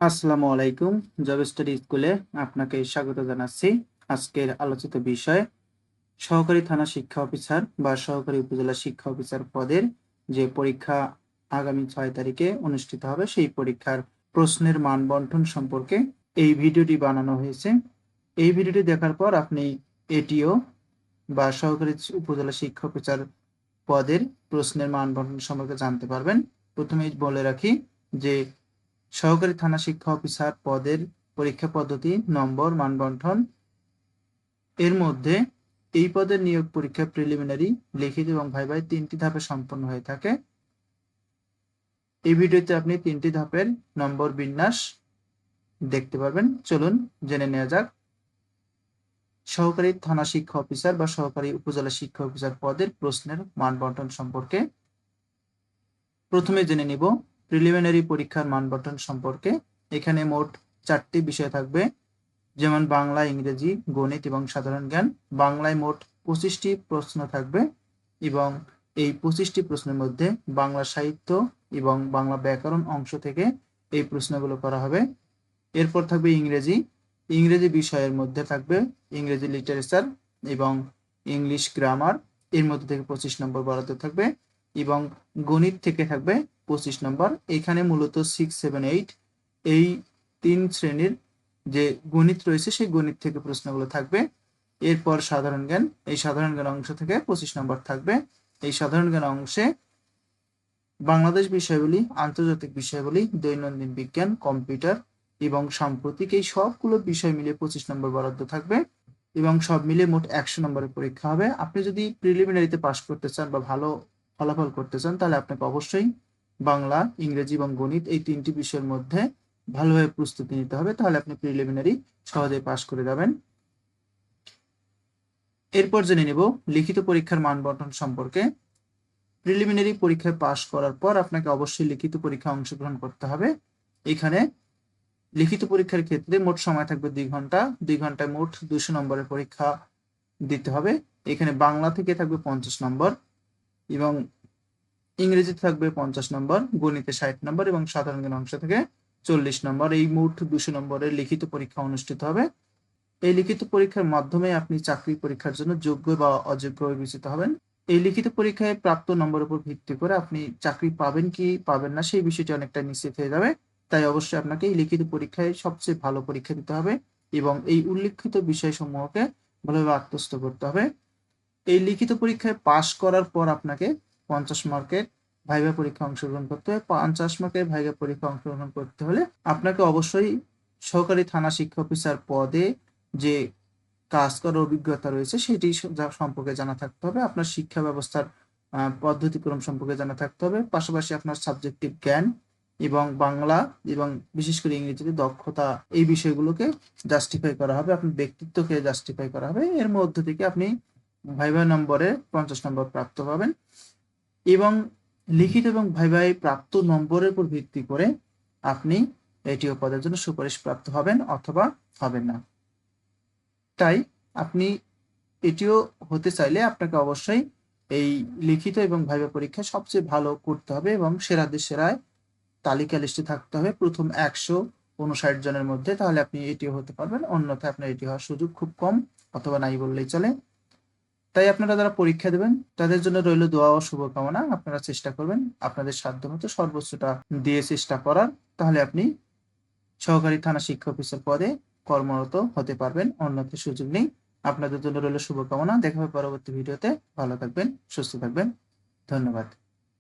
আসসালামু আলাইকুম job study স্কুলে আপনাকে স্বাগত জানাচ্ছি। আজকের আলোচিত বিষয়, সহকারী থানা শিক্ষা অফিসার বা সহকারী উপজেলা শিক্ষা অফিসার পদের যে পরীক্ষা আগামী ছয় তারিখে অনুষ্ঠিত হবে, সেই পরীক্ষার প্রশ্নের মান বন্টন সম্পর্কে এই ভিডিওটি বানানো হয়েছে। এই ভিডিওটি দেখার পর আপনি এটিও বা সহকারী উপজেলা শিক্ষা অফিসার পদের প্রশ্নের মান বন্টন সম্পর্কে জানতে পারবেন। প্রথমেই বলে রাখি যে সহকারী থানা শিক্ষা অফিসার পদের পরীক্ষা পদ্ধতি নম্বর মানবন্ঠন এর মধ্যে এই পদের নিয়োগ পরীক্ষা প্রিলিমিনারি লিখিত এবং ভাইভাই তিনটি ধাপে সম্পন্ন হয়ে থাকে। এই ভিডিওতে আপনি তিনটি ধাপের নম্বর বিন্যাস দেখতে পাবেন চলুন জেনে নেওয়া যাক। সহকারী থানা শিক্ষা অফিসার বা সহকারী উপজেলা শিক্ষা অফিসার পদের প্রশ্নের মান বন্টন সম্পর্কে। প্রথমে জেনে নিব প্রিলিমিনারি পরীক্ষার মান সম্পর্কে এখানে মোট চারটি বিষয় থাকবে। যেমন বাংলা, ইংরেজি, গণিত এবং সাধারণ জ্ঞান। বাংলায় মোট পঁচিশটি প্রশ্ন থাকবে এবং এই পঁচিশটি প্রশ্নের মধ্যে বাংলা সাহিত্য এবং বাংলা ব্যাকরণ অংশ থেকে এই প্রশ্নগুলো করা হবে। এরপর থাকবে ইংরেজি। ইংরেজি বিষয়ের মধ্যে থাকবে ইংরেজি লিটারেচার এবং ইংলিশ গ্রামার এর মধ্যে থেকে পঁচিশ নম্বর বরাদ্দ থাকবে এবং গণিত থেকে থাকবে পঁচিশ নম্বর, এখানে মূলত সিক্স সেভেন এইট এই তিন শ্রেণির যে গণিত রয়েছে সেই গণিত থেকে প্রশ্নগুলো থাকবে। এরপর সাধারণ জ্ঞান, এই সাধারণ জ্ঞান অংশ থেকে পঁচিশ নম্বর থাকবে। এই সাধারণ জ্ঞান অংশে বাংলাদেশ বিষয়গুলি আন্তর্জাতিক বিষয়গুলি দৈনন্দিন বিজ্ঞান, কম্পিউটার এবং সাম্প্রতিক এই সবগুলো বিষয় মিলে পঁচিশ নম্বর বরাদ্দ থাকবে এবং সব মিলে মোট একশো নম্বরের পরীক্ষা হবে। আপনি যদি প্রিলিমিনারিতে পাশ করতে চান বা ভালো ফলাফল করতে চান, তাহলে আপনাকে অবশ্যই বাংলা, ইংরেজি এবং গণিত এই তিনটি বিষয়ের মধ্যে ভালোভাবে প্রস্তুতি নিতে হবে, তাহলে আপনি প্রিলিমিনারি সহজে পাশ করে যাবেন। এরপর জেনে নেব লিখিত পরীক্ষার মান বন্টন সম্পর্কে। প্রিলিমিনারি পরীক্ষায় পাশ করার পর আপনাকে অবশ্যই লিখিত পরীক্ষা অংশগ্রহণ করতে হবে। এখানে লিখিত পরীক্ষার ক্ষেত্রে মোট সময় থাকবে দুই ঘণ্টা, দুই ঘন্টায় মোট দুশো নম্বরের পরীক্ষা দিতে হবে। এখানে বাংলা থেকে থাকবে পঞ্চাশ নম্বর এবং ইংরেজিতে থাকবে পঞ্চাশ নম্বর, গণিতে ষাট নম্বর এবং সাধারণ জ্ঞান অংশ থেকে চল্লিশ নম্বর। এই মোট দুশো নম্বরের লিখিত পরীক্ষা অনুষ্ঠিত হবে। এই লিখিত পরীক্ষার মাধ্যমে আপনি চাকরি পরীক্ষার জন্য যোগ্য বা অযোগ্য বিবেচিত হবেন। এই লিখিত পরীক্ষায় প্রাপ্ত নম্বর উপর ভিত্তি করে আপনি চাকরি পাবেন কি পাবেন না সেই বিষয়টি অনেকটা নিশ্চিত হয়ে যাবে। তাই অবশ্যই আপনাকে এই লিখিত পরীক্ষায় সবচেয়ে ভালো পরীক্ষা দিতে হবে এবং এই উল্লেখিত বিষয়সমূহকে ভালোভাবে আত্মস্থ করতে হবে। এই লিখিত পরীক্ষায় পাশ করার পর আপনাকে পঞ্চাশ মার্কের ভাইভা পরীক্ষা অংশগ্রহণ করতে হবে। পঞ্চাশ মার্কের ভাইভা পরীক্ষা অংশগ্রহণ করতে হলে আপনাকে অবশ্যই সহকারী থানা শিক্ষা অফিসার পদে যে কাজ করার অভিজ্ঞতা রয়েছে, সেটি সম্পর্কে জানা থাকতে হবে। আপনার শিক্ষা ব্যবস্থার পদ্ধতিক্রম সম্পর্কে জানা থাকতে হবে। পাশাপাশি আপনার সাবজেক্টিভ জ্ঞান এবং বাংলা এবং বিশেষ করে ইংরেজিতে দক্ষতা, এই বিষয়গুলোকে জাস্টিফাই করা হবে। আপনার ব্যক্তিত্বকে জাস্টিফাই করা হবে। এর মধ্য থেকে আপনি ভাইভা নম্বরে পঞ্চাশ নম্বর প্রাপ্ত পাবেন। এবং লিখিত এবং ভাইভাই প্রাপ্ত নম্বরের উপর ভিত্তি করে আপনি এটিও পদের জন্য সুপারিশ প্রাপ্ত হবেন অথবা হবেন না। তাই আপনি এটিও হতে চাইলে আপনাকে অবশ্যই এই লিখিত এবং ভাইভা পরীক্ষা সবচেয়ে ভালো করতে হবে এবং সেরাদের সেরায় তালিকা লিস্টে থাকতে হবে প্রথম একশো উনষাট জনের মধ্যে, তাহলে আপনি এটিও হতে পারবেন। অন্যথায় আপনার এটি হওয়ার সুযোগ খুব কম অথবা নাই বললেই চলে। তাই আপনারা যারা পরীক্ষা দেবেন, তাদের জন্য রইল দোয়া ও শুভকামনা। আপনারা চেষ্টা করবেন আপনাদের সাধ্য মতো সর্বোচ্চটা দিয়ে চেষ্টা করার। তাহলে আপনি সহকারী থানা শিক্ষা অফিসার পদে কর্মরত হতে পারবেন, অন্যতে সুযোগ নেই। আপনাদের জন্য রইল শুভকামনা। দেখা হবে পরবর্তী ভিডিওতে। ভালো থাকবেন, সুস্থ থাকবেন। ধন্যবাদ।